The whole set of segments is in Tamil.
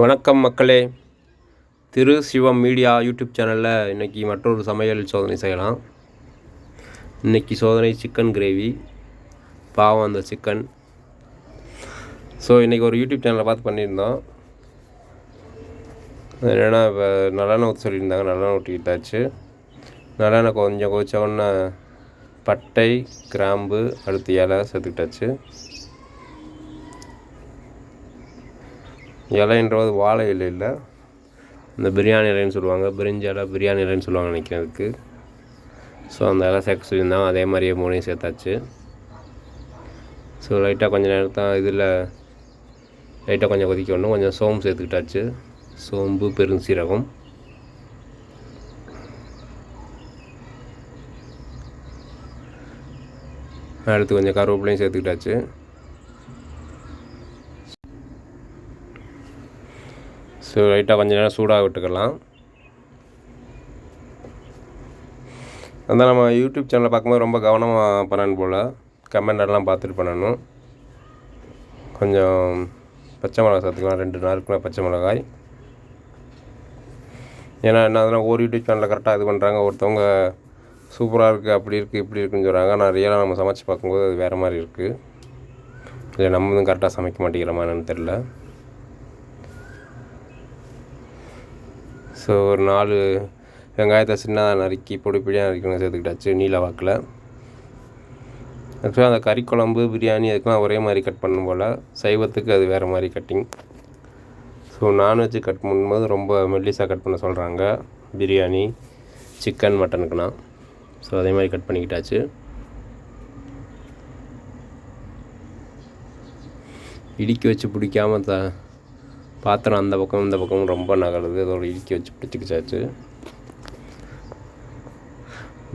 வணக்கம் மக்களே. திரு சிவம் மீடியா யூடியூப் சேனலில் இன்றைக்கி மற்றொரு சமையல் சோதனை செய்யலாம். இன்றைக்கி சோதனை சிக்கன் கிரேவி பாவம் அந்த சிக்கன். ஸோ இன்றைக்கி ஒரு யூடியூப் சேனலை பார்த்து பண்ணியிருந்தோம். என்னென்னா இப்போ நல்லெண்ணெய் ஊற்றி சொல்லியிருந்தாங்க நல்லெண்ணெய் ஊற்றிக்கிட்டாச்சு நல்லெண்ணெய் கொஞ்சம் கொதிச்ச உடனே பட்டை கிராம்பு அடுத்து இலை சேர்த்துக்கிட்டாச்சு. இலைன்றது வாழை இலை இல்லை. இந்த பிரியாணி இலைன்னு சொல்லுவாங்க. பிரிஞ்சி இலை பிரியாணி இலைன்னு சொல்லுவாங்க நினைக்கிறேன் அதுக்கு. ஸோ அந்த இலை சேர்க்க சொல்லியிருந்தாங்க அதே மாதிரியே மூணையும் சேர்த்தாச்சு. ஸோ லைட்டாக கொஞ்சம் நேரத்தான் இதில் லைட்டாக கொஞ்சம் கொதிக்கணும் கொஞ்சம் சோம்பு சேர்த்துக்கிட்டாச்சு. சோம்பு பெருஞ்சீரகம். அடுத்து கொஞ்சம் கருவேப்பிலையும் சேர்த்துக்கிட்டாச்சு. ஸோ லைட்டாக கொஞ்ச நேரம் சூடாக விட்டுக்கலாம். அந்த நம்ம யூடியூப் சேனலை பார்க்கும்போது ரொம்ப கவனமாக பண்ணணும் போல். கமெண்ட் எல்லாம் பார்த்துட்டு பண்ணணும். கொஞ்சம் பச்சை மிளகாய் சேர்த்துக்கலாம் ரெண்டு நாளுக்குள்ள பச்சை மிளகாய். ஏன்னா என்ன அதெல்லாம் ஒரு யூடியூப் சேனலில் கரெக்டாக இது பண்ணுறாங்க ஒருத்தவங்க சூப்பராக இருக்குது அப்படி இருக்குது இப்படி இருக்குன்னு சொல்கிறாங்க நான் ரியலாக நம்ம சமைச்சு பார்க்கும்போது அது வேறு மாதிரி இருக்குது இல்லை நம்மளும் கரெக்டாக சமைக்க மாட்டேங்கிறோமா என்னன்னு தெரில ஸோ ஒரு நாலு வெங்காயத்தை சின்னதாக நறுக்கி பொடி பொடியாக நறுக்கணும் சேர்த்துக்கிட்டாச்சு நீல வாக்கில். ஆக்சுவலாக அந்த கறி குழம்பு பிரியாணி அதுக்கெலாம் ஒரே மாதிரி கட் பண்ணும் போல். சைவத்துக்கு அது வேறு மாதிரி கட்டிங் ஸோ நான்வெஜ் கட் பண்ணும்போது ரொம்ப மெல்லிஸாக கட் பண்ண சொல்கிறாங்க பிரியாணி சிக்கன் மட்டனுக்குனா ஸோ அதே மாதிரி கட் பண்ணிக்கிட்டாச்சு. இடிக்கி வச்சு பிடிக்காம த பாத்திரம் அந்த பக்கம் இந்த பக்கம் ரொம்ப நகருது. அதோட இடுக்கி வச்சு பிடிச்சிக்கிச்சாச்சு.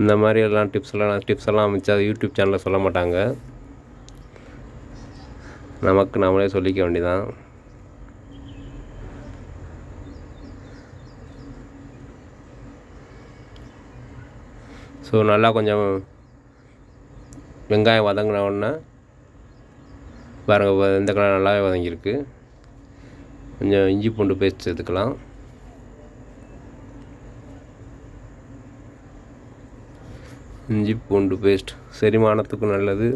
இந்த மாதிரி எல்லாம் டிப்ஸ் எல்லாம் டிப்ஸ் எல்லாம் அமைச்சா யூடியூப் சேனலில் சொல்ல மாட்டாங்க. நமக்கு நம்மளே சொல்லிக்க வேண்டியதான் ஸோ நல்லா கொஞ்சம் வெங்காயம் வதங்கின உடனே பாருங்கள் இந்த கலர் நல்லாவே வதங்கியிருக்கு. கொஞ்சம் இஞ்சி பூண்டு பேஸ்ட் சேர்த்துக்கலாம். இஞ்சி பூண்டு பேஸ்ட் செரிமானத்துக்கும் நல்லது.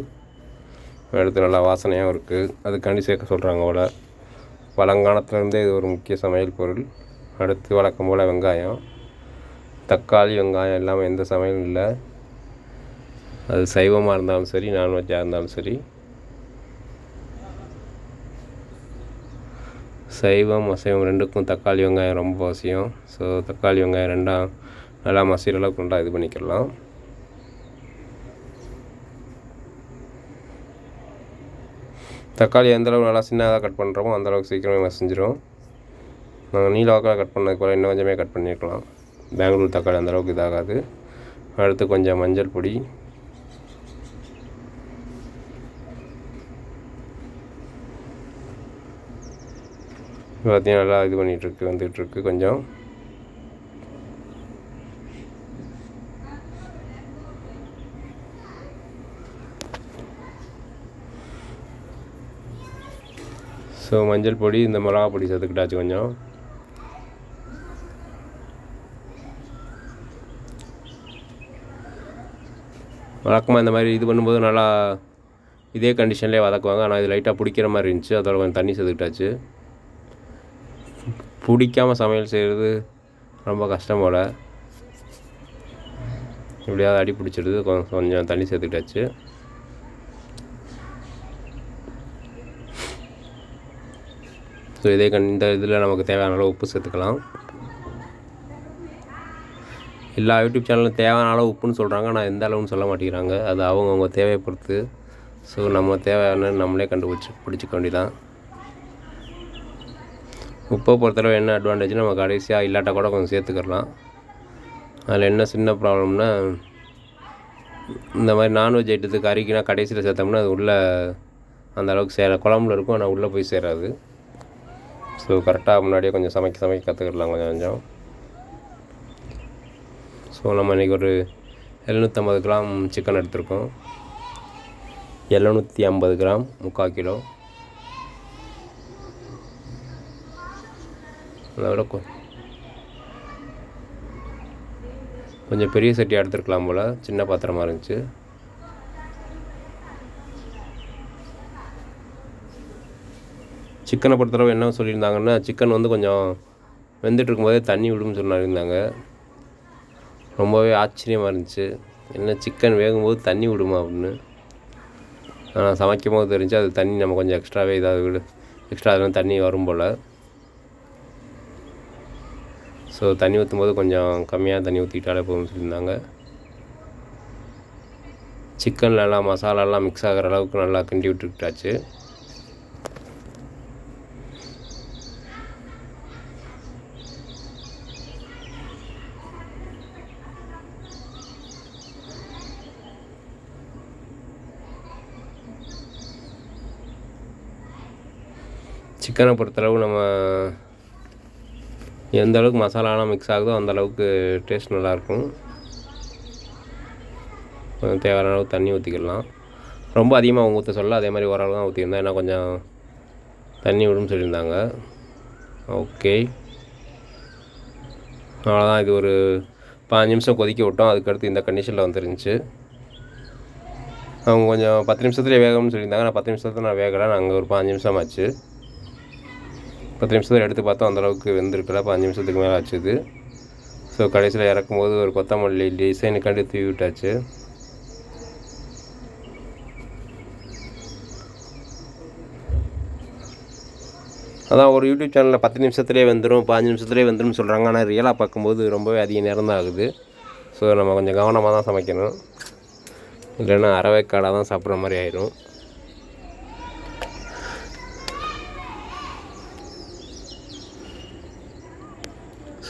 அடுத்து நல்லா வாசனையாகவும் இருக்குது அதுக்காண்டி சேர்க்க சொல்கிறாங்க போல். பழங்காலத்துலேருந்தே இது ஒரு முக்கிய சமையல் பொருள். அடுத்து வழக்கம் போல் வெங்காயம். தக்காளி வெங்காயம் இல்லாமல் எந்த சமையலும் இல்லை. அது சைவமாக இருந்தாலும் சரி நான்வெஜ்ஜாக இருந்தாலும் சரி. சைவம் அசைவம் ரெண்டுக்கும் தக்காளி வெங்காயம் ரொம்ப அவசியம். ஸோ தக்காளி வெங்காயம் ரெண்டாம் நல்லா மசிற அளவுக்கு ரெண்டாக இது பண்ணிக்கலாம். தக்காளி எந்த நல்லா சின்னதாக கட் பண்ணுறோமோ அந்தளவுக்கு சீக்கிரமே மசிஞ்சிரும். நாங்கள் நீல வாக்கில் கட் பண்ணதுக்கு போல் இன்னும் கொஞ்சமே கட் பண்ணியிருக்கலாம் பெங்களூர் தக்காளி அந்தளவுக்கு இதாகாது. அடுத்து கொஞ்சம் மஞ்சள் பொடி. பார்த்தீங்கன்னா நல்லா இது பண்ணிகிட்ருக்கு வந்துகிட்ருக்கு கொஞ்சம். ஸோ மஞ்சள் பொடி இந்த மிளகா பொடி சேர்த்துக்கிட்டாச்சு கொஞ்சம். வழக்கமாக இந்த மாதிரி இது பண்ணும்போது நல்லா இதே கண்டிஷன்லேயே வதக்குவாங்க. ஆனால் இது லைட்டாக பிடிக்கிற மாதிரி இருந்துச்சு. அதோட கொஞ்சம் தண்ணி சேர்த்துக்கிட்டாச்சு. பிடிக்காமல் சமையல் செய்கிறது ரொம்ப கஷ்டம் போல். எப்படியாவது அடி பிடிச்சிடுது. கொஞ்சம் கொஞ்சம் தண்ணி சேர்த்துக்கிட்டாச்சு. ஸோ இதே கண் இந்த இதில் நமக்கு தேவையான அளவு உப்பு சேர்த்துக்கலாம். எல்லா யூடியூப் சேனலும் தேவையான அளவு உப்புன்னு சொல்கிறாங்க ஆனால் எந்த அளவுன்னு சொல்ல மாட்டேங்கிறாங்க. அது அவங்கவுங்க தேவையை பொறுத்து. ஸோ நம்ம தேவையான நம்மளே கண்டுபிடிச்சி பிடிச்சிக்க வேண்டியதான் உப்பை பொறுத்தளவு என்ன அட்வான்டேஜ் நம்ம கடைசியாக இல்லாட்டா கூட கொஞ்சம் சேர்த்துக்கலாம் அதில் என்ன சின்ன ப்ராப்ளம்னா இந்த மாதிரி நான்வெஜ் ஐட்டத்துக்கு கறிக்குனா கடைசியில் சேர்த்தோம்னா அது உள்ளே அந்த அளவுக்கு சேர குழம்புல இருக்கும் ஆனால் உள்ளே போய் சேராது. ஸோ கரெக்டாக முன்னாடியே கொஞ்சம் சமைக்க சமைக்க கற்றுக்கிடலாம் கொஞ்சம் கொஞ்சம். ஸோ நம்ம இன்றைக்கி ஒரு எழுநூற்றம்பது கிராம் சிக்கன் எடுத்திருக்கோம். எழுநூற்றி ஐம்பது கிராம் முக்கால் கிலோ. அதை விட கொஞ்சம் பெரிய சட்டியாக எடுத்துருக்கலாம் போல் சின்ன பாத்திரமாக இருந்துச்சு. சிக்கனை பொறுத்தளவு என்ன சொல்லியிருந்தாங்கன்னா சிக்கன் வந்து கொஞ்சம் வெந்துட்டு இருக்கும்போதே தண்ணி விடும்னு சொன்னாருந்தாங்க ரொம்பவே ஆச்சரியமாக இருந்துச்சு. என்ன சிக்கன் வேகும்போது தண்ணி விடுமா அப்படின்னு. ஆனால் சமைக்கும் போது தெரிஞ்சு அது தண்ணி நம்ம கொஞ்சம் எக்ஸ்ட்ராவே இதாக எக்ஸ்ட்ரா அதெல்லாம் தண்ணி வரும் போல். ஸோ தண்ணி ஊற்றும் போது கொஞ்சம் கம்மியாக தண்ணி ஊற்றிக்கிட்டாலே போதும்னு சொல்லியிருந்தாங்க. சிக்கன்லலாம் நல்லா மசாலாலாம் மிக்ஸ் ஆகிற அளவுக்கு நல்லா கிண்டி விட்டுக்கிட்டாச்சு. சிக்கனை பொறுத்தளவு நம்ம எந்த அளவுக்கு மசாலாலாம் மிக்ஸ் ஆகுதோ அந்த அளவுக்கு டேஸ்ட் நல்லாயிருக்கும். கொஞ்சம் தேவையான அளவுக்கு தண்ணி ஊற்றிக்கலாம் ரொம்ப அதிகமாக அவங்க ஊற்ற சொல்ல அதே மாதிரி ஓரளவு தான் ஊற்றிருந்தேன் ஏன்னா கொஞ்சம் தண்ணி விடும்னு சொல்லியிருந்தாங்க. ஓகே. அவ்வளோதான் இது ஒரு பாஞ்சு நிமிஷம் கொதிக்க விட்டோம். அதுக்கடுத்து இந்த கண்டிஷனில் வந்துருந்துச்சு. அவங்க கொஞ்சம் பத்து நிமிஷத்துலேயே வேகணும்னு சொல்லியிருந்தாங்க. நான் பத்து நிமிஷத்துல நான் வேகலை. நாங்கள் ஒரு பாஞ்சு நிமிஷம் ஆச்சு. பத்து நிமிஷத்தில் எடுத்து பார்த்தோம் அந்தளவுக்கு வெந்திருக்கல. அஞ்சு நிமிஷத்துக்கு மேலே ஆச்சுது. ஸோ கடைசியில் இறக்கும்போது ஒரு கொத்தமல்லி டிசைனுக்காண்டி தூவி விட்டாச்சு. அதான் ஒரு யூடியூப் சேனலில் பத்து நிமிஷத்துலேயே வந்துடும் பாஞ்சு நிமிஷத்துலேயே வந்துடும் சொல்கிறாங்க ஆனால் ரியலாக பார்க்கும்போது ரொம்பவே அதிக நேரம் தான் ஆகுது. ஸோ நம்ம கொஞ்சம் கவனமாக தான் சமைக்கணும். இல்லைன்னா அறவைக்காடாக தான் சாப்பிட்ற மாதிரி ஆயிடும்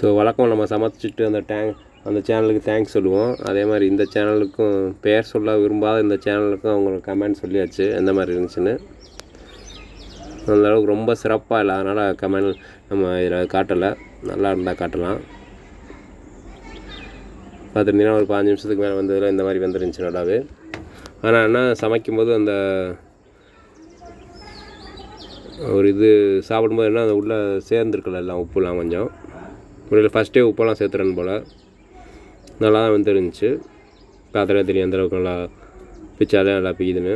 ஸோ வழக்கம் நம்ம சமைச்சிட்டு அந்த டேங்க் அந்த சேனலுக்கு தேங்க்ஸ் சொல்லுவோம். அதே மாதிரி இந்த சேனலுக்கும் பெயர் சொல்ல விரும்பாத இந்த சேனலுக்கும் அவங்களுக்கு கமெண்ட் சொல்லியாச்சு. எந்த மாதிரி இருந்துச்சுன்னு. அந்த அளவுக்கு ரொம்ப சிறப்பாக இல்லை. அதனால் கமெண்ட் நம்ம இதில் காட்டலை. நல்லா இருந்தால் காட்டலாம். பார்த்துருந்தீங்கன்னா ஒரு பாஞ்சு நிமிஷத்துக்கு மேலே வந்ததில் இந்த மாதிரி வந்துருந்துச்சு நல்லாவே. ஆனால் என்ன சமைக்கும்போது அந்த ஒரு இது சாப்பிடும்போது என்ன அந்த உள்ளே சேர்ந்துருக்கல எல்லாம் உப்புலாம் கொஞ்சம். முறையில் ஃபஸ்ட்டே உப்பெல்லாம் சேர்த்துறேன் போல். நல்லா தான் வந்துருந்துச்சு. பார்த்தாலே தெரியும் அந்த அளவுக்கு நல்லா பிச்சாலே நல்லா பிக்குதுன்னு.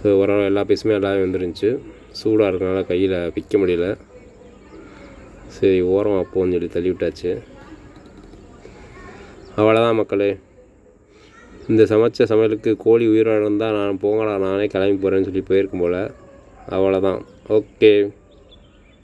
ஸோ ஓரளவு எல்லா பீஸுமே நல்லாவே வந்துருந்துச்சு. சூடாக இருக்கனால கையில் பிக்க முடியல. சரி ஓரம் அப்போன்னு சொல்லி தள்ளி விட்டாச்சு அவ்வளோதான் மக்களே. இந்த சமைச்ச சமையலுக்கு கோழி உயிரோடு இருந்தால் நான் போங்கடா நானே கிளம்பி போகிறேன்னு சொல்லி போயிருக்கும் போல். அவ்வளோதான் ஓகே